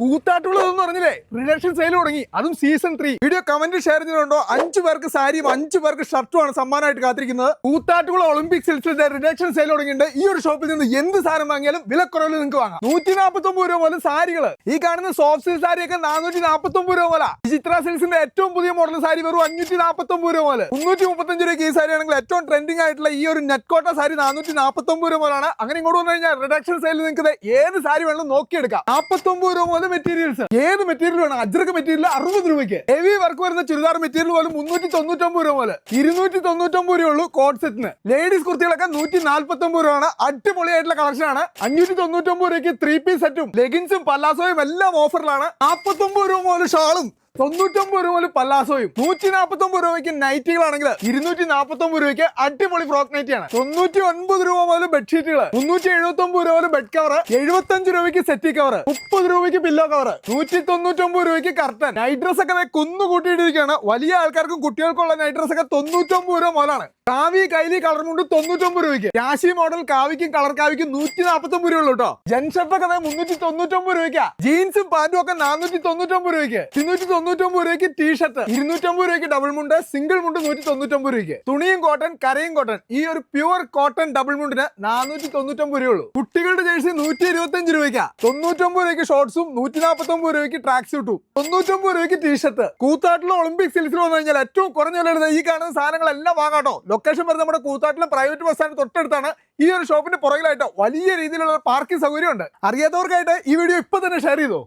കൂത്താട്ടുള്ളത് എന്ന് പറഞ്ഞില്ലേ reduction sale തുടങ്ങി. അതും season three video comment share ചെയ്തിട്ടുണ്ടോ? അഞ്ചു പേർക്ക് സാരിയും അഞ്ചു പേർക്ക് ഷർട്ടുമാണ് സമ്മാനമായിട്ട് കാത്തിരിക്കുന്നത്. കൂത്താട്ടുള്ള ഒളിമ്പിക് സിൽസിന്റെ റിഡക്ഷൻ സെയിൽ തുടങ്ങിയിട്ടുണ്ട്. ഈ ഒരു ഷോപ്പിൽ നിന്ന് എന്ത് സാധനം വാങ്ങിയാലും വിലക്കുറവിൽ നിങ്ങൾക്ക് വാങ്ങാം. നൂറ്റി നാൽപ്പത്തി ഒമ്പത് രൂപ മുതൽ സാരികൾ ഈ കാണുന്ന സോഫ്റ്റ് സിൽക്ക് സാരിയൊക്കെ നാനൂറ്റി നാൽപ്പത്തി ഒമ്പത് രൂപ മുതല. ചിത്ര സിൽസിന്റെ ഏറ്റവും പുതിയ മോഡൽ സാരി വെറും അഞ്ഞൂറ്റി നാൽപ്പത്തി ഒമ്പത് രൂപ മുതൽ. മുന്നൂറ്റി മുപ്പത്തഞ്ച് രൂപയ്ക്ക് ഈ സാരി ആണെങ്കിൽ ഏറ്റവും ട്രെൻഡിംഗ് ആയിട്ടുള്ള ഈ ഒരു നെറ്റ് കോട്ട സാരി നാനൂറ്റി നാൽപ്പത്തി ഒമ്പത് രൂപ മുതലാണ്. അങ്ങനെ ഇങ്ങോട്ട് വന്നു കഴിഞ്ഞാൽ റിഡക്ഷൻ സെയിൽ നിങ്ങൾക്ക് ഏത് സാരി വേണമെങ്കിലും നോക്കിയെടുക്കാം. നാൽപ്പത്തി ഒമ്പത് രൂപ മുതൽ മെറ്റീരിയൽസ് ഏത് മെറ്റീരിയൽ വേണം? അജ്രക്ക് മെറ്റീരിയൽ അറുപത് രൂപയ്ക്ക്. ഹെവി വർക്ക് വരുന്ന ചുരിദാർ മെറ്റീരിയൽ പോലും മുന്നൂറ്റി തൊണ്ണൂറ്റൊമ്പത് രൂപ പോലെ. ഇരുന്നൂറ്റി തൊണ്ണൂറ്റൊമ്പത് രൂപ ഉള്ളൂ കോട്ട് സെറ്റിന് ലേഡീസ് കുർത്തികളൊക്കെ നൂറ്റി നാല്പത്തി ഒമ്പത് രൂപയാണ് അടിപൊളിയായിട്ടുള്ള കളക്ഷൻ ആണ്. അഞ്ഞൂറ്റി തൊണ്ണൂറ്റൊമ്പത് രൂപയ്ക്ക് ത്രീ പീസ് സെറ്റും ലെഗിൻസും പല്ലാസോയും എല്ലാം ഓഫറിലാണ് നാൽപ്പത്തൊമ്പത് രൂപ പോലെ ഷാളും തൊണ്ണൂറ്റൊമ്പത് രൂപ പല്ലാസോയും നൂറ്റി നാൽപ്പത്തി ഒമ്പത് രൂപയ്ക്ക് നൈറ്റികളാണെങ്കിൽ ഇരുന്നൂറ്റി നാൽപ്പത്തി ഒമ്പത് രൂപയ്ക്ക് അടിപൊളി ഫ്രോക്ക് നൈറ്റി ആണ് തൊണ്ണൂറ്റി ഒൻപത് രൂപ മുതൽ ബെഡ്ഷീറ്റുകൾ മുന്നൂറ്റി എഴുപത്തി ഒമ്പത് രൂപ മുതൽ ബെഡ് കവർ എഴുപത്തി അഞ്ച് രൂപയ്ക്ക് സെറ്റി കവർ മുപ്പത് രൂപയ്ക്ക് പില്ലോ കവർ നൂറ്റി തൊണ്ണൂറ്റി ഒമ്പത് രൂപയ്ക്ക് കർട്ടൻ നൈറ്റ് ഡ്രസ് ഒക്കെ കുന്നു കൂട്ടിയിട്ടിരിക്കുകയാണ്. വലിയ ആൾക്കാർക്കും കുട്ടികൾക്കുള്ള നൈറ്റ് ഡ്രസ് ഒക്കെ തൊണ്ണൂറ്റൊമ്പത് രൂപ മുതലാണ്. കാവി കൈലി കളർ മുണ്ട് തൊണ്ണൂറ്റൊമ്പത് രൂപയ്ക്ക്. രാശി മോഡൽ കാവിക്കും കളർ കാവിക്കും നൂറ്റി നാപ്പത്തൊമ്പത് രൂപ ഉള്ളൂ കേട്ടോ ജെൻഷർട്ട് ഒക്കെ മുന്നൂറ്റി തൊണ്ണൂറ്റൊമ്പത് രൂപയ്ക്കാ. ജീൻസും പാന്റും ഒക്കെ നാനൂറ്റി തൊണ്ണൂറ്റൊമ്പത് രൂപയ്ക്ക്. ഇരുന്നൂറ്റി തൊണ്ണൂറ്റൊമ്പത് രൂപയ്ക്ക് ടീഷർട്ട് ഇരുന്നൂറ്റമ്പത് രൂപയ്ക്ക് ഡബിൾ മുണ്ട് സിംഗിൾ മുണ്ട് നൂറ്റി തൊണ്ണൂറ്റൊമ്പത് രൂപയ്ക്ക്. തുണിയും കോട്ടൺ കരയും കോട്ടൺ ഈ ഒരു പ്യുവർ കോട്ടൺ ഡബിൾ മുണ്ടിന് നാനൂറ്റി തൊണ്ണൂറ്റൊമ്പത് രൂപയുള്ളൂ. കുട്ടികളുടെ ജേഴ്സി നൂറ്റി ഇരുപത്തഞ്ച് രൂപയ്ക്കാ. തൊണ്ണൂറ്റൊമ്പത് രൂപയ്ക്ക് ഷോർട്സും നൂറ്റി നാൽപ്പത്തൊമ്പത് രൂപയ്ക്ക് ട്രാക്ക് സ്യൂട്ടും തൊണ്ണൂറ്റൊമ്പത് രൂപയ്ക്ക് ടീഷർട്ട് കൂത്താട്ടിലെ ഒളിമ്പിക് സിൽസിൽ വന്നു കഴിഞ്ഞാൽ ഏറ്റവും കുറഞ്ഞ വിലയിൽ ഈ കാണുന്ന സാധനങ്ങളെല്ലാം വാങ്ങാട്ടോ. ലൊക്കേഷൻ വരുന്നത് നമ്മുടെ കൂത്താട്ടിലെ പ്രൈവറ്റ് ബസ് സ്റ്റാൻഡ് തൊട്ടടുത്താണ് ഈ ഒരു ഷോപ്പിന്റെ പുറകിലായിട്ട് വലിയ രീതിയിലുള്ള പാർക്കിംഗ് സൗകര്യമുണ്ട്. അറിയാത്തവർക്കായിട്ട് ഈ വീഡിയോ ഇപ്പൊ തന്നെ ഷെയർ ചെയ്തോ?